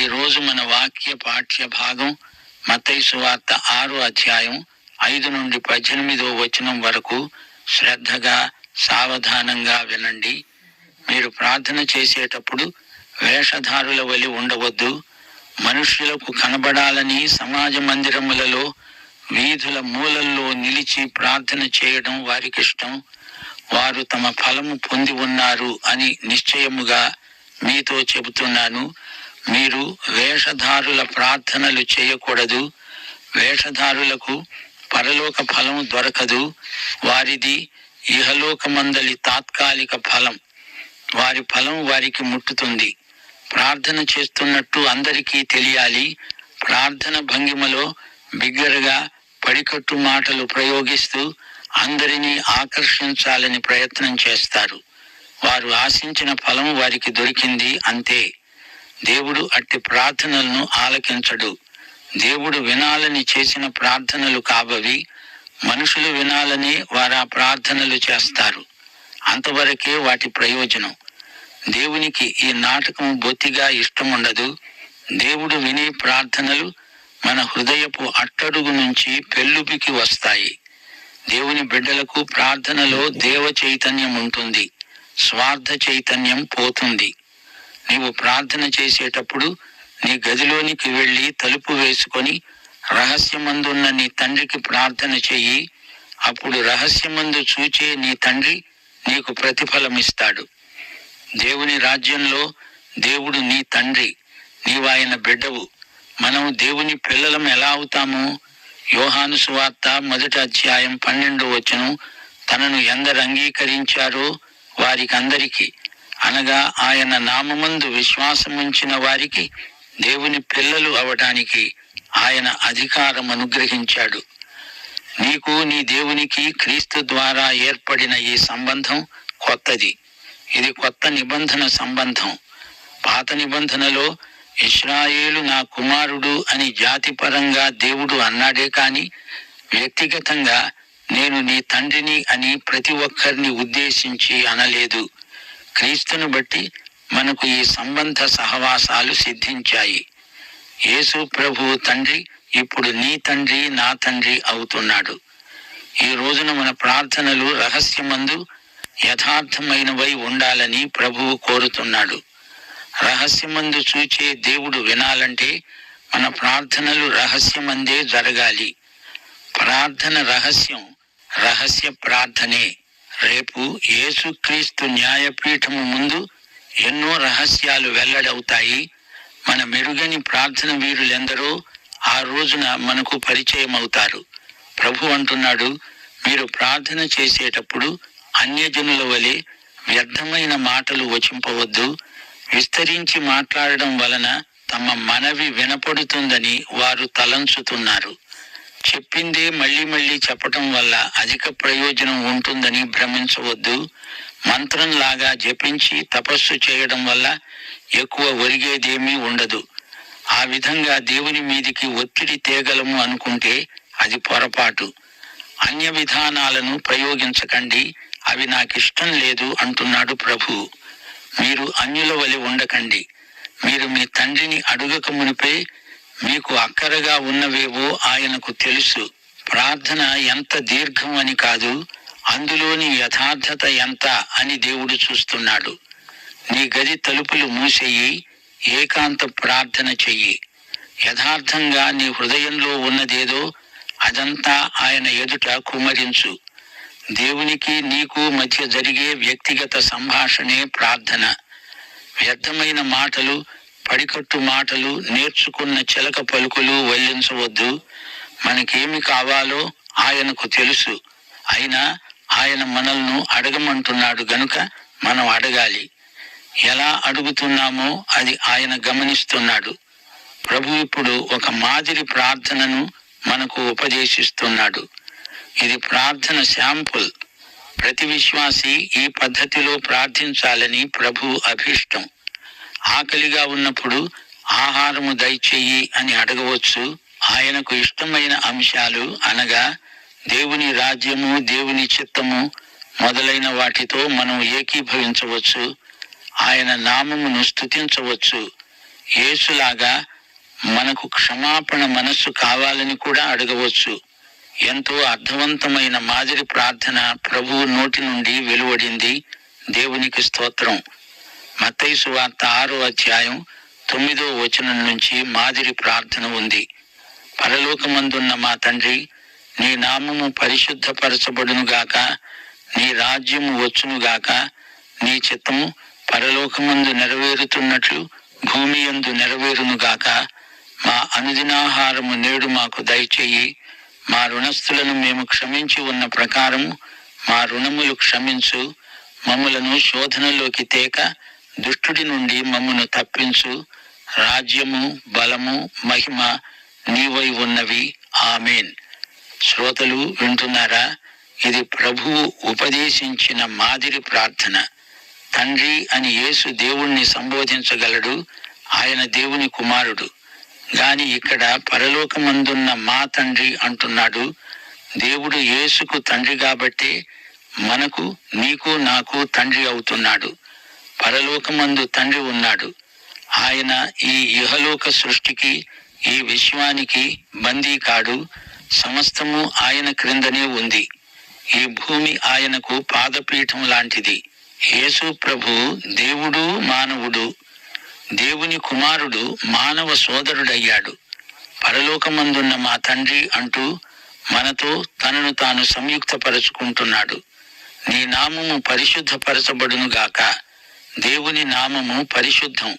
ఈ రోజు మన వాక్య పాఠ్య భాగం మతైసు వార్త ఆరు అధ్యాయం ఐదు నుండి పద్దెనిమిదో వచనం వరకు శ్రద్ధగా సావధానంగా వినండి. మీరు ప్రార్థన చేసేటప్పుడు వేషధారుల వలి ఉండవద్దు. మనుష్యులకు కనబడాలని సమాజ మందిరములలో వీధుల మూలల్లో నిలిచి ప్రార్థన చేయడం వారికిష్టం వారు తమ ఫలము పొంది ఉన్నారు అని నిశ్చయముగా మీతో చెబుతున్నాను. మీరు వేషధారుల ప్రార్థనలు చేయకూడదు. వేషధారులకు పరలోక ఫలం దొరకదు. వారిది ఇహలోకమందలి తాత్కాలిక ఫలం. వారి ఫలం వారికి ముట్టుతుంది. ప్రార్థన చేస్తున్నట్టు అందరికీ తెలియాలి. ప్రార్థన భంగిమలో బిగ్గరగా పడికట్టు మాటలు ప్రయోగిస్తూ అందరినీ ఆకర్షించాలని ప్రయత్నం చేస్తారు. వారు ఆశించిన ఫలం వారికి దొరికింది అంతే. దేవుడు అట్టి ప్రార్థనలను ఆలకించడు. దేవుడు వినాలని చేసిన ప్రార్థనలు కాబవి మనుషులు వినాలని వారు ఆ ప్రార్థనలు చేస్తారు. అంతవరకే వాటి ప్రయోజనం. దేవునికి ఈ నాటకం బొత్తిగా ఇష్టం ఉండదు దేవుడు వినే ప్రార్థనలు మన హృదయపు అట్టడుగు నుంచి పెళ్ళుపికి వస్తాయి. దేవుని బిడ్డలకు ప్రార్థనలో దేవ చైతన్యం ఉంటుంది. స్వార్థ చైతన్యం పోతుంది. నీవు ప్రార్థన చేసేటప్పుడు నీ గదిలోనికి వెళ్ళి తలుపు వేసుకొని రహస్యమందున్న నీ తండ్రికి ప్రార్థన చెయ్యి. అప్పుడు రహస్యమందు చూచే నీ తండ్రి నీకు ప్రతిఫలమిస్తాడు. దేవుని రాజ్యంలో దేవుడు నీ తండ్రి నీవాయన బిడ్డవు. మనం దేవుని పిల్లలం ఎలా అవుతాము? యోహాను సువార్త మొదటి అధ్యాయం పన్నెండు వచ్చను తనను ఎందరు అంగీకరించారో వారికందరికీ. అనగా ఆయన నామమందు విశ్వాసముంచిన వారికి దేవుని పిల్లలు అవటానికి ఆయన అధికారం అనుగ్రహించాడు. నీకు నీ దేవునికి క్రీస్తు ద్వారా ఏర్పడిన ఈ సంబంధం కొత్తది. ఇది కొత్త నిబంధన సంబంధం. పాత నిబంధనలో ఇస్రాయేలు నా కుమారుడు అని జాతిపరంగా దేవుడు అన్నాడే కాని వ్యక్తిగతంగా నేను నీ తండ్రిని అని ప్రతి ఒక్కరిని ఉద్దేశించి అనలేదు. క్రీస్తును బట్టి మనకు ఈ సంబంధ సహవాసాలు సిద్ధించాయి. యేసు ప్రభు తండ్రి ఇప్పుడు నీ తండ్రి నా తండ్రి అవుతున్నాడు. ఈ రోజున మన ప్రార్థనలు రహస్యమందు యథార్థమైనవై ఉండాలని ప్రభువు కోరుతున్నాడు. రహస్యమందు చూచే దేవుడు వినాలంటే మన ప్రార్థనలు రహస్యమందే జరగాలి. ప్రార్థన రహస్యం రహస్య ప్రార్థనే. రేపు యేసుక్రీస్తు న్యాయపీఠము ముందు ఎన్నో రహస్యాలు వెల్లడవుతాయి. మన మెరుగని ప్రార్థన వీరులెందరో ఆ రోజున మనకు పరిచయం అవుతారు ప్రభు అంటున్నాడు మీరు ప్రార్థన చేసేటప్పుడు అన్యజనుల వలె వ్యర్థమైన మాటలు వచింపవద్దు. విస్తరించి మాట్లాడడం వలన తమ మనవి వినపడుతుందని వారు తలంచుతున్నారు. చెప్పిందే మళ్ళీ మళ్ళీ చెప్పటం వల్ల అధిక ప్రయోజనం ఉంటుందని భ్రమించవద్దు. మంత్రంలాగా జపించి తపస్సు చేయడం వల్ల ఎక్కువ ఒరిగేదేమీ ఉండదు. ఆ విధంగా దేవుని మీదికి ఒత్తిడి తేగలము అనుకుంటే అది పొరపాటు. అన్య విధానాలను ప్రయోగించకండి. అవి నాకిష్టం లేదు అంటున్నాడు ప్రభు. మీరు అన్యుల వలె ఉండకండి. మీరు మీ తండ్రిని అడుగక మునిపే మీకు అక్కరగా ఉన్నవేవో ఆయనకు తెలుసు. ప్రార్థన ఎంత దీర్ఘం అని కాదు అందులోని యథార్థత ఎంత అని దేవుడు చూస్తున్నాడు. నీ గది తలుపులు మూసేయి ఏకాంత ప్రార్థన చెయ్యి. యథార్థంగా నీ హృదయంలో ఉన్నదేదో అదంతా ఆయన ఎదుట కుమరించు దేవునికి నీకు మధ్య జరిగే వ్యక్తిగత సంభాషణే ప్రార్థన. వ్యర్థమైన మాటలు పడికట్టు మాటలు నేర్చుకున్న చిలక పలుకులు వల్లించవద్దు. మనకేమి కావాలో ఆయనకు తెలుసు. అయినా ఆయన మనల్ని అడగమంటున్నాడు గనుక మనం అడగాలి. ఎలా అడుగుతున్నామో అది ఆయన గమనిస్తున్నాడు. ప్రభు ఇప్పుడు ఒక మాదిరి ప్రార్థనను మనకు ఉపదేశిస్తున్నాడు. ఇది ప్రార్థన శాంపుల్. ప్రతి విశ్వాసి ఈ పద్ధతిలో ప్రార్థించాలని ప్రభు అభిష్టం. ఆకలిగా ఉన్నప్పుడు ఆహారము దయచేయి అని అడగవచ్చు. ఆయనకు ఇష్టమైన అంశాలు అనగా దేవుని రాజ్యము దేవుని చిత్తము మొదలైన వాటితో మనం ఏకీభవించవచ్చు. ఆయన నామమును స్తుతించవచ్చు. యేసులాగా మనకు క్షమాపణ మనస్సు కావాలని కూడా అడగవచ్చు. ఎంతో అర్థవంతమైన మాదిరి ప్రార్థన ప్రభువు నోటి నుండి వెలువడింది. దేవునికి స్తోత్రం. మతైసు వార్త ఆరో అధ్యాయం తొమ్మిదో వచనం నుంచి మాదిరి ప్రార్థన ఉంది. పరలోకమందున్న మా తండ్రి నీ నామము పరిశుద్ధపరచబడునుగాక నీ రాజ్యము వచ్చునుగాక నీ చిత్తము పరలోకమందు నెరవేరుతున్నట్లు భూమి యందు నెరవేరునుగాక మా అనుదినాహారము నేడు మాకు దయచేయి. మా రుణస్థులను మేము క్షమించి ఉన్న ప్రకారము మా రుణములు క్షమించు మమ్ములను శోధనలోకి తేక దుష్టుడి నుండి మమ్మను తప్పించు. రాజ్యము బలము మహిమ నీవై ఉన్నవి. ఆమెన్. శ్రోతలు వింటున్నారా? ఇది ప్రభువు ఉపదేశించిన మాదిరి ప్రార్థన. తండ్రి అని యేసు దేవుణ్ణి సంబోధించగలడు. ఆయన దేవుని కుమారుడు. గాని ఇక్కడ పరలోకమందున్న మా తండ్రి అంటున్నాడు. దేవుడు యేసుకు తండ్రి కాబట్టే మనకు నీకు నాకు తండ్రి అవుతున్నాడు. పరలోకమందు తండ్రి ఉన్నాడు. ఆయన ఈ ఇహలోక సృష్టికి ఈ విశ్వానికి బందీ కాడు. సమస్తము ఆయన క్రిందనే ఉంది. ఈ భూమి ఆయనకు పాదపీఠం లాంటిది. యేసు ప్రభు దేవుడు మానవుడు. దేవుని కుమారుడు మానవ సోదరుడయ్యాడు. పరలోకమందున్న మా తండ్రి అంటూ మనతో తనను తాను సంయుక్తపరుచుకుంటున్నాడు. నీ నామము పరిశుద్ధపరచబడును గాక దేవుని నామము పరిశుద్ధం.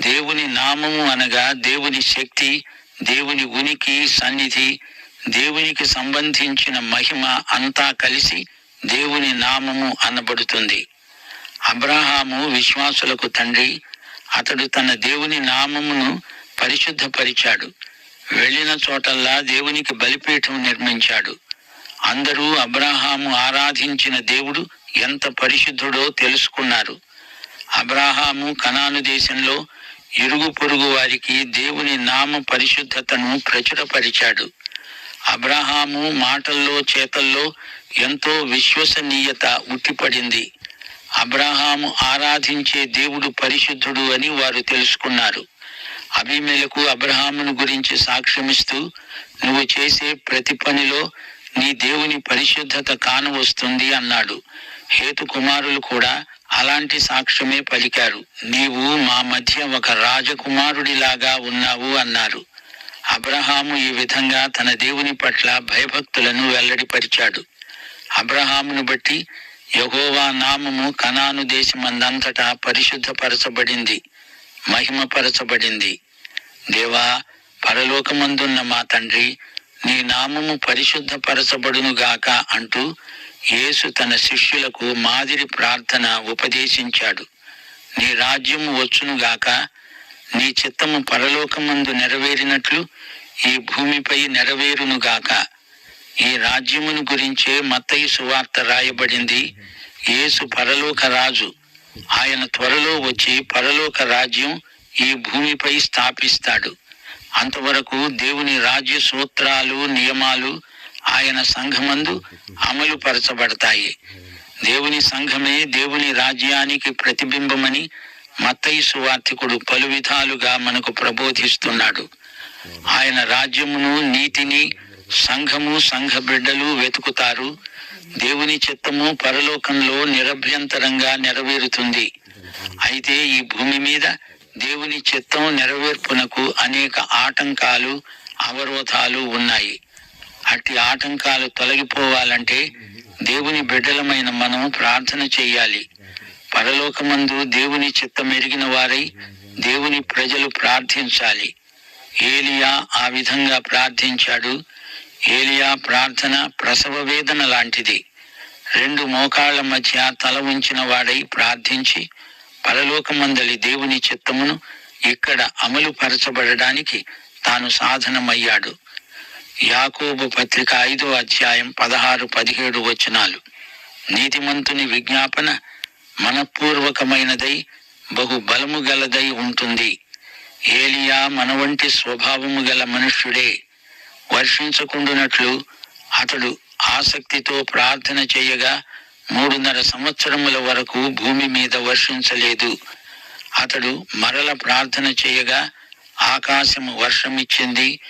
దేవుని నామము అనగా దేవుని శక్తి దేవుని ఉనికి సన్నిధి దేవునికి సంబంధించిన మహిమ అంతా కలిసి దేవుని నామము అనబడుతుంది. అబ్రహాము విశ్వాసులకు తండ్రి అతడు తన దేవుని నామమును పరిశుద్ధపరిచాడు. వెళ్ళిన చోటల్లా దేవునికి బలిపీఠం నిర్మించాడు. అందరూ అబ్రాహాము ఆరాధించిన దేవుడు ఎంత పరిశుద్ధుడో తెలుసుకున్నారు. అబ్రాహాము కనాను దేశంలో ఇరుగు పొరుగు వారికి దేవుని నామ పరిశుద్ధతను ప్రచురపరిచాడు. అబ్రహాము మాటల్లో చేతల్లో ఎంతో విశ్వసనీయత ఉట్టిపడింది. అబ్రహాము ఆరాధించే దేవుడు పరిశుద్ధుడు అని వారు తెలుసుకున్నారు. అభిమేలకు అబ్రహామును గురించి సాక్ష్యమిస్తూ నువ్వు చేసే ప్రతి పనిలో నీ దేవుని పరిశుద్ధత కానవస్తుంది అన్నాడు. హేతు కుమారులు కూడా అలాంటి సాక్ష్యమే పలికారు. నీవు మా మధ్య ఒక రాజకుమారుడిలాగా ఉన్నావు అన్నారు. అబ్రహాము ఈ విధంగా తన దేవుని పట్ల భయభక్తులను వెల్లడిపరిచాడు. అబ్రహామును బట్టి యహోవా నామము కనాను దేశమందంతటా పరిశుద్ధపరచబడింది మహిమపరచబడింది. దేవా పరలోకమందున్న మా తండ్రి నీ నామము పరిశుద్ధపరచబడును గాక అంటూ యేసు తన శిష్యులకు మాదిరి ప్రార్థన ఉపదేశించాడు. నీ రాజ్యము వచ్చును గాక నీ చిత్తము పరలోకమందు నెరవేరినట్లు ఈ భూమిపై నెరవేరును గాక. ఈ రాజ్యమును గురించే మత్తయి సువార్త రాయబడింది. యేసు పరలోక రాజు. ఆయన త్వరలో వచ్చి పరలోక రాజ్యం ఈ భూమిపై స్థాపిస్తాడు. అంతవరకు దేవుని రాజ్య సూత్రాలు నియమాలు ఆయన సంఘమందు అమలు పరచబడతాయి దేవుని సంఘమే దేవుని రాజ్యానికి ప్రతిబింబమని మత్తయి సువార్థికుడు పలు విధాలుగా మనకు ప్రబోధిస్తున్నాడు. ఆయన రాజ్యమును నీతిని సంఘము సంఘ బిడ్డలు వెతుకుతారు. దేవుని చిత్తము పరలోకంలో నిరభ్యంతరంగా నెరవేరుతుంది. అయితే ఈ భూమి మీద దేవుని చిత్తం నెరవేర్పునకు అనేక ఆటంకాలు అవరోధాలు ఉన్నాయి. అట్టి ఆటంకాలు తొలగిపోవాలంటే దేవుని బిడ్డలమైన మనం ప్రార్థన చేయాలి. పరలోకమందు దేవుని చిత్తం ఎరిగిన వారై దేవుని ప్రజలు ప్రార్థించాలి. ఏలియా ఆ విధంగా ప్రార్థించాడు. ఏలియా ప్రార్థన ప్రసవ వేదన లాంటిది. రెండు మోకాళ్ళ మధ్య తల ఉంచిన వాడై ప్రార్థించి పరలోకమందలి దేవుని చిత్తమును ఇక్కడ అమలు పరచబడడానికి తాను సాధనమయ్యాడు. యాకోబు పత్రిక ఐదో అధ్యాయం పదహారు పదిహేడు వచనాలు. నీతిమంతుని విజ్ఞాపన మనపూర్వకమైనదై బహు బలము గలదై ఉంటుంది. ఏలియా మన వంటి స్వభావము గల మనుష్యుడే. వర్షించకుండునట్లు అతడు ఆసక్తితో ప్రార్థన చేయగా మూడున్నర సంవత్సరముల వరకు భూమి మీద వర్షించలేదు. అతడు మరల ప్రార్థన చేయగా ఆకాశము వర్షమిచ్చింది